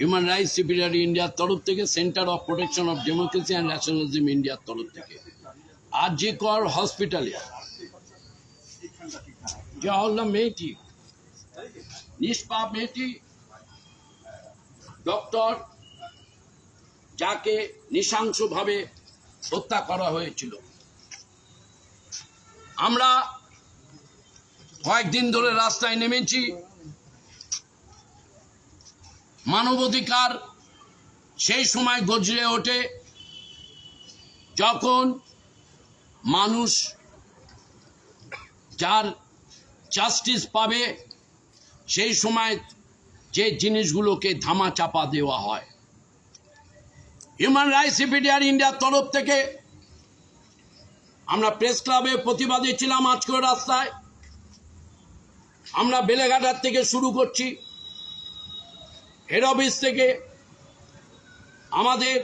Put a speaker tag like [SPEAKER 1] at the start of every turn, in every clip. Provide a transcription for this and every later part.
[SPEAKER 1] Human rights সিপিরিয়ার ইন্ডিয়ার তরফ থেকে Centre of Protection of Democracy and Nationalism ইন্ডিয়ার তরফ থেকে। আর জি কর হসপিটালে মেয়েটি। নিষ্পাপ মেয়েটি ডক্টর যাকে নৃশংসভাবে হত্যা করা হয়েছিল। আমরা কয়েকদিন ধরে রাস্তায় নেমেছি। মানবাধিকার সেই সময় গজরে ওঠে যখন মানুষ যার জাস্টিস পাবে, সেই সময় যে জিনিসগুলোকে ধামা চাপা দেওয়া হয়। হিউম্যান রাইটস সিপিডিআর ইন্ডিয়ার তরফ থেকে আমরা প্রেস ক্লাবে প্রতিবাদী ছিলাম আজকের রাস্তায়। আমরা বেলেঘাটার থেকে শুরু করছি। হেড অফিস থেকে আমাদের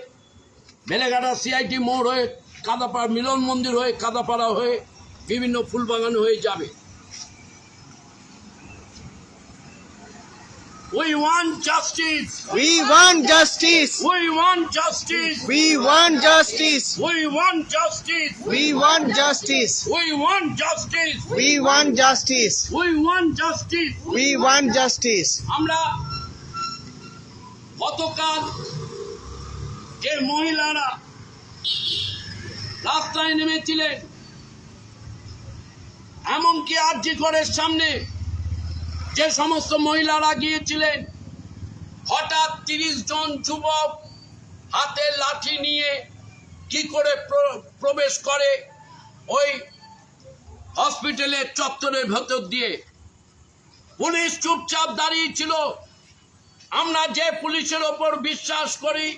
[SPEAKER 1] বেলেঘাটা সিআইটি মোড় হয়ে কাদাপাড়া মিলন মন্দির হয়ে কাদাপাড়া হয়ে বিভিন্ন ফুলবাগান হয়ে যাবে We want justice.
[SPEAKER 2] We want justice.
[SPEAKER 1] We want justice.
[SPEAKER 2] We want justice.
[SPEAKER 1] We want justice.
[SPEAKER 2] We want justice.
[SPEAKER 1] We want justice.
[SPEAKER 2] We want justice.
[SPEAKER 1] We want justice.
[SPEAKER 2] We want justice.
[SPEAKER 1] আমরা গতকাল যে মহিলারা রাস্তায় নেমেছিলেন, এমনকি আরজি করের সামনে যে সমস্ত মহিলারা গিয়েছিলেন, হঠাৎ তিরিশ জন যুবক হাতে লাঠি নিয়ে কি করে প্র- প্রবেশ করে ওই হসপিটালের চত্বরের ভেতর দিয়ে। পুলিশ চুপচাপ দাঁড়িয়ে ছিল। আমরা যে পুলিশের ওপর বিশ্বাস করি,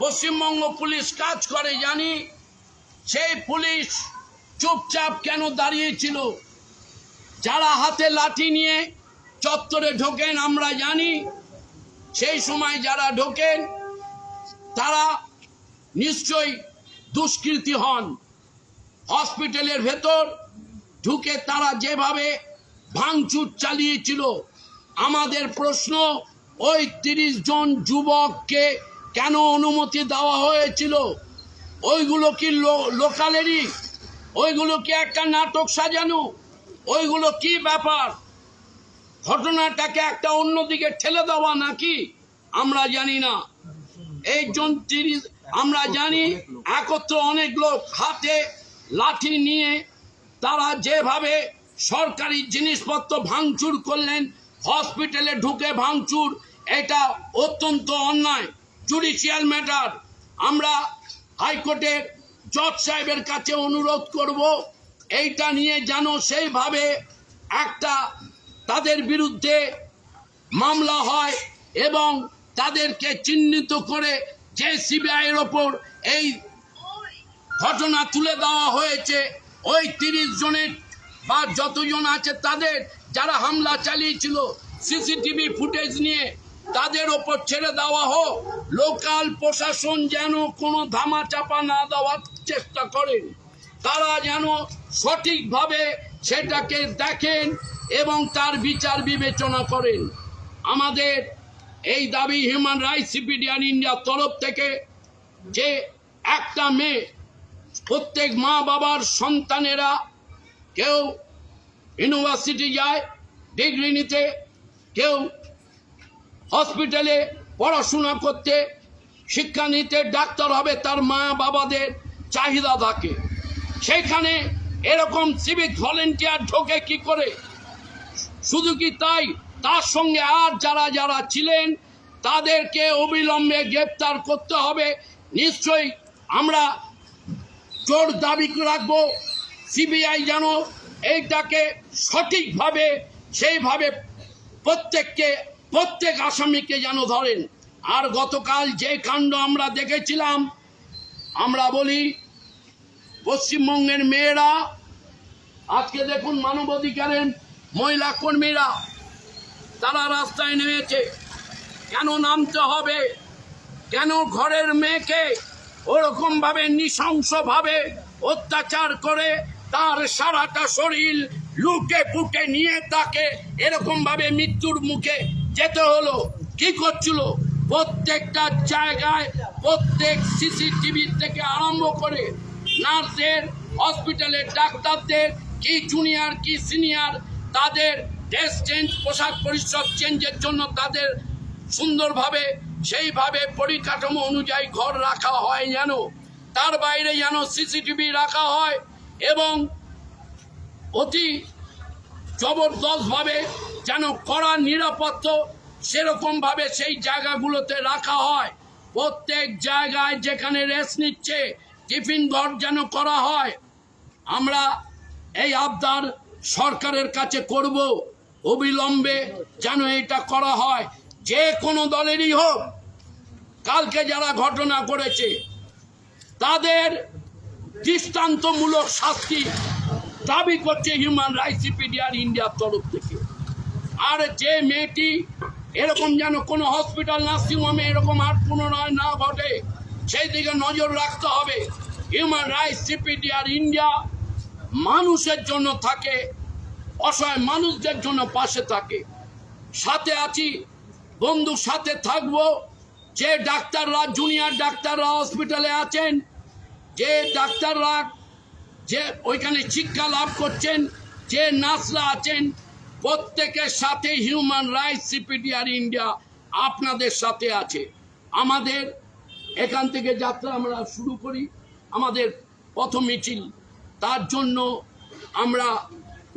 [SPEAKER 1] পশ্চিমবঙ্গ পুলিশ কাজ করে, জানি? সেই পুলিশ চুপচাপ কেন দাঁড়িয়েছিল যারা হাতে লাঠি নিয়ে চত্বরে ঢোকেন, আমরা জানি। সেই সময় যারা ঢোকেন, তারা নিশ্চয়ই দুষ্কৃতী হন। হসপিটালের ভেতর ঢুকে তারা যেভাবে ভাঙচুর চালিয়েছিল আমাদের প্রশ্ন ওই তিরিশ জন যুবককে কেন অনুমতি দেওয়া হয়েছিল? ওইগুলো কি লোকালেরই? ওইগুলো কি একটা নাটক সাজানো? ওইগুলো কি ব্যাপার? ঘটনাটাকে একটা অন্যদিকে ঠেলে দেওয়া নাকি? আমরা জানি না। এই জন তিরিশ, আমরা জানি একত্র অনেক লোক হাতে লাঠি নিয়ে তারা যেভাবে সরকারি জিনিসপত্র ভাঙচুর করলেন হসপিটালে ঢুকে ভাঙচুর, এটা অত্যন্ত অন্যায় জুডিশিয়াল ম্যাটার আমরা হাইকোর্টের জজ সাহেবের কাছে অনুরোধ করব, এইটা নিয়ে যেন সেইভাবে একটা তাদের বিরুদ্ধে মামলা হয় এবং তাদেরকে চিহ্নিত করে যে সিবিআইয়ের ওপর এই ঘটনা তুলে দেওয়া হয়েছে, ওই তিরিশ জনের বা যতজন আছে তাদের যারা হামলা চালিয়েছিল, সিসিটিভি ফুটেজ নিয়ে তাদের ওপর ছেড়ে দেওয়া হোক। লোকাল প্রশাসন যেন কোনো ধামা চাপা না দেওয়ার চেষ্টা করেন তারা যেন সঠিকভাবে সেটাকে দেখেন এবং তার বিচার বিবেচনা করেন। আমাদের এই দাবি হিউম্যান রাইটস সিপিডিয়ান ইন্ডিয়ার তরফ থেকে যে একটা মেয়ে, প্রত্যেক মা বাবার সন্তানেরা কেউ ইউনিভার্সিটি যায়, ডিগ্রি নিতে, কেউ হসপিটালে পড়াশোনা করতে, শিক্ষা নিতে, ডাক্তার হবে, তার মা বাবাদের চাহিদা থাকে। সেখানে এরকম সিভিক ভলেন্টিয়ার ঢোকে কি করে? শুধু কি তাই? তার সঙ্গে আর যারা যারা ছিলেন, তাদেরকে অবিলম্বে গ্রেপ্তার করতে হবে। নিশ্চয়ই আমরা জোর দাবি রাখব। সিবিআই যেন এইটাকে সঠিকভাবে, সেইভাবে প্রত্যেককে, প্রত্যেক আসামিকে যেন ধরেন। আর গতকাল যে কাণ্ড আমরা দেখেছিলাম, আমরা বলি পশ্চিমবঙ্গের মেয়েরা, আজকে দেখুন মানবাধিকারের মহিলা কর্মীরা, তারা রাস্তায় নেমেছে। কেন নামতে হবে? কেন ঘরের মেয়েকে ওরকমভাবে নৃশংসভাবে অত্যাচার করে তার সারাটা শরীর লুকে পুটে নিয়ে তাকে এরকমভাবে মৃত্যুর মুখে যেতে হলো। কি করছিল? প্রত্যেকটা জায়গায় প্রত্যেক সিসিটিভি থেকে আরম্ভ করে নার্সের হসপিটালের ডাক্তারদের, কি জুনিয়র কি সিনিয়র তাদের ড্রেস চেঞ্জ পোশাক পরিচ্ছদ চেঞ্জের জন্য তাদের সুন্দরভাবে, সেইভাবে পরিকাঠামো অনুযায়ী ঘর রাখা হয় যেন। তার বাইরে যেন সিসিটিভি রাখা হয় এবং অতি জবরদস্তভাবে যেন কড়া নিরাপত্তা সেরকমভাবে সেই জায়গাগুলোতে রাখা হয়। প্রত্যেক জায়গায় যেখানে রেস্ট নিচ্ছে, টিফিন ঘর যেন করা হয়। আমরা এই আবদার সরকারের কাছে করব। অবিলম্বে যেন এটা করা হয়। যে কোনো দলেরই হোক, কালকে যারা ঘটনা করেছে, তাদের দৃষ্টান্তমূলক শাস্তি দাবি করছে হিউম্যান রাইটস সিপিডিআর ইন্ডিয়ার তরফ থেকে। আর যে মেয়েটি এরকম যেন কোনো হসপিটাল নার্সিংহোমে এরকম আর পুনরায় না ঘটে, সেই দিকে নজর রাখতে হবে। হিউম্যান রাইটস সিপিডিআর ইন্ডিয়া মানুষের জন্য থাকে, অসহায় মানুষদের জন্য পাশে থাকে। সাথে আছি বন্ধুর সাথে থাকব। যে ডাক্তাররা জুনিয়র ডাক্তাররা হসপিটালে আছেন যে ডাক্তাররা যে ওইখানে শিক্ষা লাভ করছেন যে নার্সরা আছেন প্রত্যেকের সাথে হিউম্যান রাইটস সিপিডিআর ইন্ডিয়া আপনাদের সাথে আছে আমাদের এখান থেকে যাত্রা আমরা শুরু করি আমাদের প্রথম মিছিল তার জন্য আমরা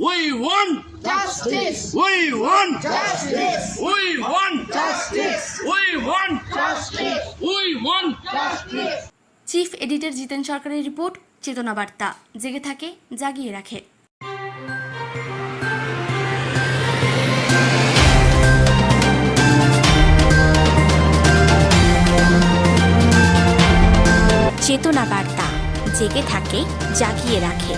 [SPEAKER 1] we won! We won! We won! We won! We won!
[SPEAKER 3] Chief editor Jiten সরকারের রিপোর্ট, চেতনা বার্তা। জেগে থাকে, জাগিয়ে রাখে। চেতনা বার্তা। জেগে থাকে, জাগিয়ে রাখে।